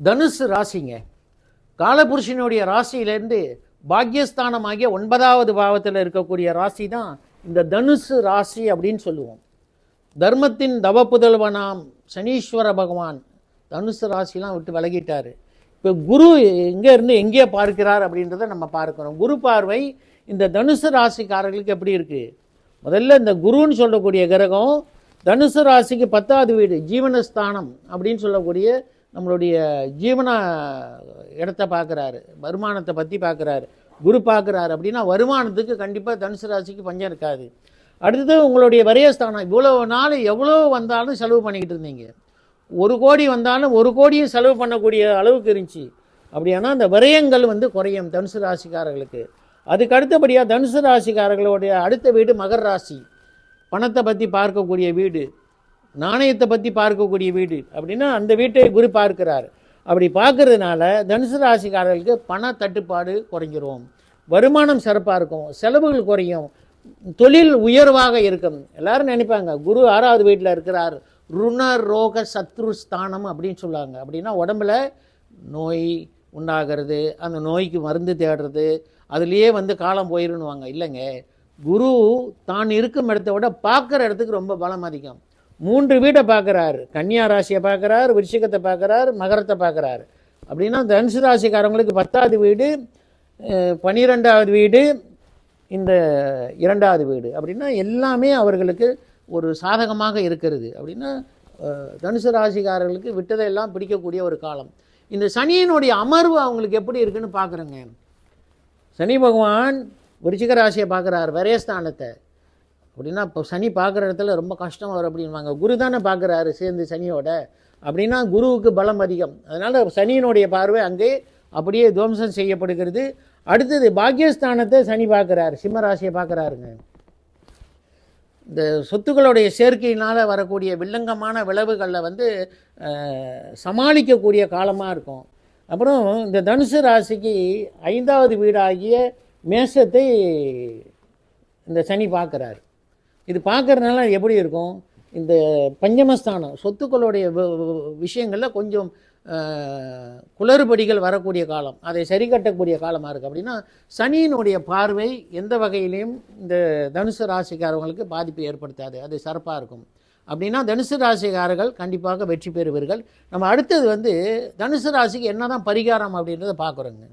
தனுசு ராசிங்க. காலபுருஷனுடைய ராசியிலேருந்து பாக்யஸ்தானமாகிய ஒன்பதாவது பாவத்தில் இருக்கக்கூடிய ராசி தான் இந்த தனுசு ராசி அப்படின்னு சொல்லுவோம். தர்மத்தின் தவப்புதல்வனாம் சனீஸ்வர பகவான் தனுசு ராசிலாம் விட்டு விலகிட்டார். இப்போ குரு எங்கே இருந்து எங்கே பார்க்கிறார் அப்படின்றத நம்ம பார்க்குறோம். குரு பார்வை இந்த தனுசு ராசிக்காரர்களுக்கு எப்படி இருக்குது முதல்ல இந்த குருன்னு சொல்லக்கூடிய கிரகம் தனுசு ராசிக்கு பத்தாவது வீடு ஜீவனஸ்தானம் அப்படின்னு சொல்லக்கூடிய நம்மளுடைய ஜீவன இடத்த பார்க்குறாரு வருமானத்தை பற்றி பார்க்குறாரு குரு பார்க்குறாரு அப்படின்னா வருமானத்துக்கு கண்டிப்பாக தனுசு ராசிக்கு பஞ்சம் இருக்காது. அடுத்தது உங்களுடைய வரையஸ்தானம் இவ்வளோ நாள் எவ்வளோ வந்தாலும் செலவு பண்ணிக்கிட்டு இருந்தீங்க. ஒரு கோடி வந்தாலும் ஒரு கோடியும் செலவு பண்ணக்கூடிய அளவுக்கு இருந்துச்சு. அப்படியானா அந்த விரயங்கள் வந்து குறையும் தனுசு ராசிக்காரர்களுக்கு. அதுக்கு அடுத்தபடியாக தனுசு ராசிக்காரர்களுடைய அடுத்த வீடு மகர் ராசி. பணத்தை பற்றி பார்க்கக்கூடிய வீடு. நாணயத்தை பற்றி பார்க்கக்கூடிய வீடு அப்படின்னா அந்த வீட்டை குரு பார்க்கிறார். அப்படி பார்க்கறதுனால தனுசு ராசிக்காரர்களுக்கு பண தட்டுப்பாடு குறைஞ்சிரும். வருமானம் சிறப்பாக இருக்கும். செலவுகள் குறையும். தொழில் உயர்வாக இருக்கும். எல்லாரும் நினைப்பாங்க குரு ஆறாவது வீட்டில் இருக்கிறார். ருண ரோக சத்ரு ஸ்தானம் அப்படின்னு சொல்லுவாங்க. அப்படின்னா உடம்புல நோய் உண்டாகிறது. அந்த நோய்க்கு மருந்து தேடுறது. அதுலேயே வந்து காலம் போயிருன்னுவாங்க இல்லைங்க. குரு தான் இருக்கும் இடத்த விட பார்க்குற இடத்துக்கு ரொம்ப பலம் அதிகம். மூன்று வீடை பார்க்குறாரு. கன்னியா ராசியை பார்க்குறாரு விருச்சிகத்தை பார்க்குறாரு மகரத்தை பார்க்குறாரு. அப்படின்னா தனுசு ராசிக்காரங்களுக்கு பத்தாவது வீடு பனிரெண்டாவது வீடு இந்த இரண்டாவது வீடு. அப்படின்னா எல்லாமே அவர்களுக்கு ஒரு சாதகமாக இருக்கிறது. அப்படின்னா தனுசு ராசிக்காரர்களுக்கு விட்டதையெல்லாம் பிடிக்கக்கூடிய ஒரு காலம். இந்த சனியினுடைய அமர்வு அவங்களுக்கு எப்படி இருக்குன்னு பார்க்குறேங்க. சனி பகவான் விருச்சிக ராசியை பார்க்குறார் விரயஸ்தானத்தை. அப்படின்னா இப்போ சனி பார்க்குற இடத்துல ரொம்ப கஷ்டம் வரும் அப்படின்வாங்க குரு தானே பார்க்குறாரு சேர்ந்து சனியோட. அப்படின்னா குருவுக்கு பலம் அதிகம். அதனால் சனியினுடைய பார்வை அங்கே அப்படியே துவம்சம் செய்யப்படுகிறது. அடுத்தது பாக்கியஸ்தானத்தை சனி பார்க்குறாரு. சிம்மராசியை பார்க்குறாருங்க. இந்த சொத்துக்களுடைய சேர்க்கையினால் வரக்கூடிய வில்லங்கமான விளைவுகளில் வந்து சமாளிக்கக்கூடிய காலமாக இருக்கும். அப்புறம் இந்த தனுசு ராசிக்கு ஐந்தாவது வீடாகிய மேசத்தை இந்த சனி பார்க்குறாரு. இது பார்க்கறதுனால எப்படி இருக்கும்? இந்த பஞ்சமஸ்தானம் சொத்துக்களுடைய விஷயங்களில் கொஞ்சம் குளறுபடிகள் வரக்கூடிய காலம் அதை சரி கட்டக்கூடிய காலமாக இருக்குது அப்படின்னா சனியினுடைய பார்வை எந்த வகையிலையும் இந்த தனுசு ராசிக்காரவங்களுக்கு பாதிப்பு ஏற்படுத்தாது. அது சிறப்பாக இருக்கும். அப்படின்னா தனுசு ராசிக்காரர்கள் கண்டிப்பாக வெற்றி பெறுவீர்கள். நம்ம அடுத்தது வந்து தனுசு ராசிக்கு என்னதான் பரிகாரம் அப்படின்றத பார்க்குறோங்க.